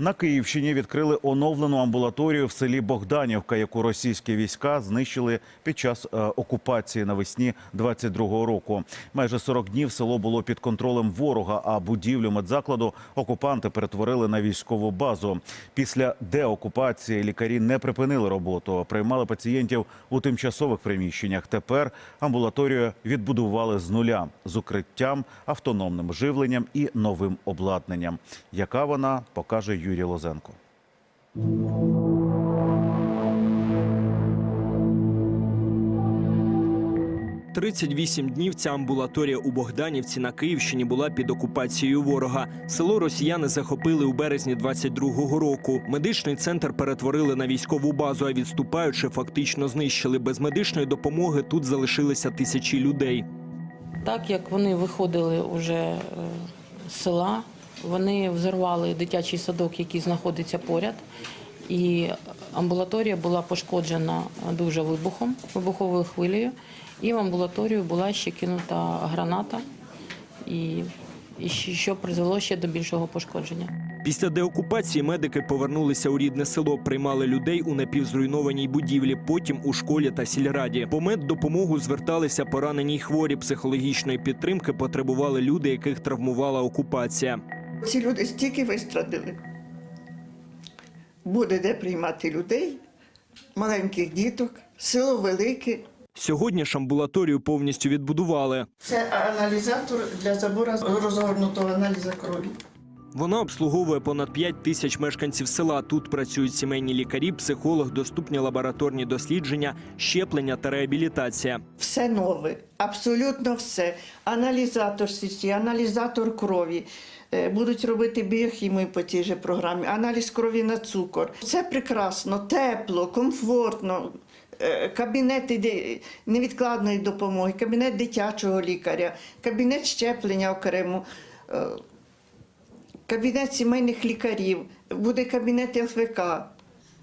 На Київщині відкрили оновлену амбулаторію в селі Богданівка, яку російські війська знищили під час е, окупації навесні 22-го року. Майже 40 днів село було під контролем ворога, а будівлю медзакладу окупанти перетворили на військову базу. Після деокупації лікарі не припинили роботу, приймали пацієнтів у тимчасових приміщеннях. Тепер амбулаторію відбудували з нуля з укриттям, автономним живленням і новим обладнанням. Яка вона покаже Юрій Лозенко. – 38 днів ця амбулаторія у Богданівці на Київщині була під окупацією ворога. Село росіяни захопили у березні 22-го року. Медичний центр перетворили на військову базу, а відступаючи, фактично знищили. Без медичної допомоги тут залишилися тисячі людей. Так як вони виходили вже е, з села, вони взорвали дитячий садок, який знаходиться поряд. І амбулаторія була пошкоджена дуже вибухом, вибуховою хвилею. І в амбулаторію була ще кинута граната, і, і що призвело ще до більшого пошкодження. Після деокупації медики повернулися у рідне село, приймали людей у напівзруйнованій будівлі, потім у школі та сільраді. По меддопомогу зверталися поранені й хворі. Психологічної підтримки потребували люди, яких травмувала окупація. Ці люди стільки вистрадили. Буде де приймати людей, маленьких діток, село велике. Сьогодні ж амбулаторію повністю відбудували. Це аналізатор для забору розгорнутого аналізу крові. Вона обслуговує понад 5 тисяч мешканців села. Тут працюють сімейні лікарі, психолог, доступні лабораторні дослідження, щеплення та реабілітація. Все нове, абсолютно все. Аналізатор січі, аналізатор крові. Е, Будуть робити біохімію по тій же програмі, аналіз крові на цукор. Все прекрасно, тепло, комфортно. Е, Кабінети невідкладної допомоги, кабінет дитячого лікаря, кабінет щеплення окремо, е, кабінет сімейних лікарів, буде кабінет ЛФК.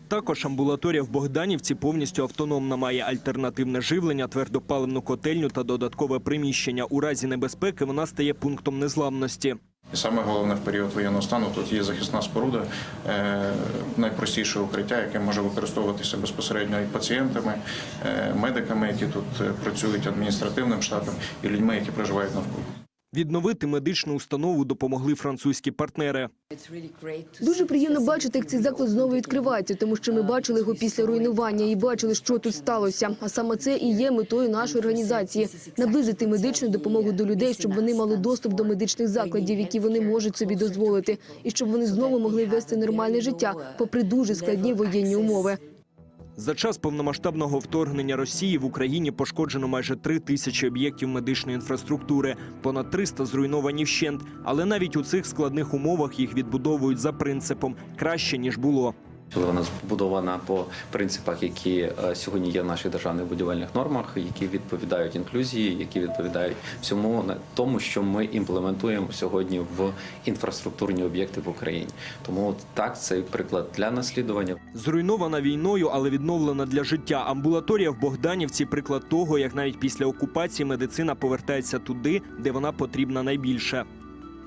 Також амбулаторія в Богданівці повністю автономна, має альтернативне живлення, твердопаливну котельню та додаткове приміщення. У разі небезпеки вона стає пунктом незламності. І саме головне в період воєнного стану тут є захисна споруда, е, найпростіше укриття, яке може використовуватися безпосередньо і пацієнтами, е, медиками, які тут е, працюють адміністративним штатом, і людьми, які проживають навколо. Відновити медичну установу допомогли французькі партнери. Дуже приємно бачити, як цей заклад знову відкривається, тому що ми бачили його після руйнування і бачили, що тут сталося. А саме це і є метою нашої організації наблизити медичну допомогу до людей, щоб вони мали доступ до медичних закладів, які вони можуть собі дозволити, і щоб вони знову могли вести нормальне життя, попри дуже складні воєнні умови. За час повномасштабного вторгнення Росії в Україні пошкоджено майже три тисячі об'єктів медичної інфраструктури, понад 300 зруйновані вщент. Але навіть у цих складних умовах їх відбудовують за принципом краще ніж було. Вона збудована по принципах, які е, сьогодні є в наших державних будівельних нормах, які відповідають інклюзії, які відповідають всьому тому, що ми імплементуємо сьогодні в інфраструктурні об'єкти в Україні. Тому так цей приклад для наслідування. Зруйнована війною, але відновлена для життя. Амбулаторія в Богданівці приклад того, як навіть після окупації медицина повертається туди, де вона потрібна найбільше.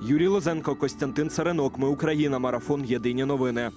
Юрій Лозенко, Костянтин Царенок. Ми Україна. Марафон. Єдині новини.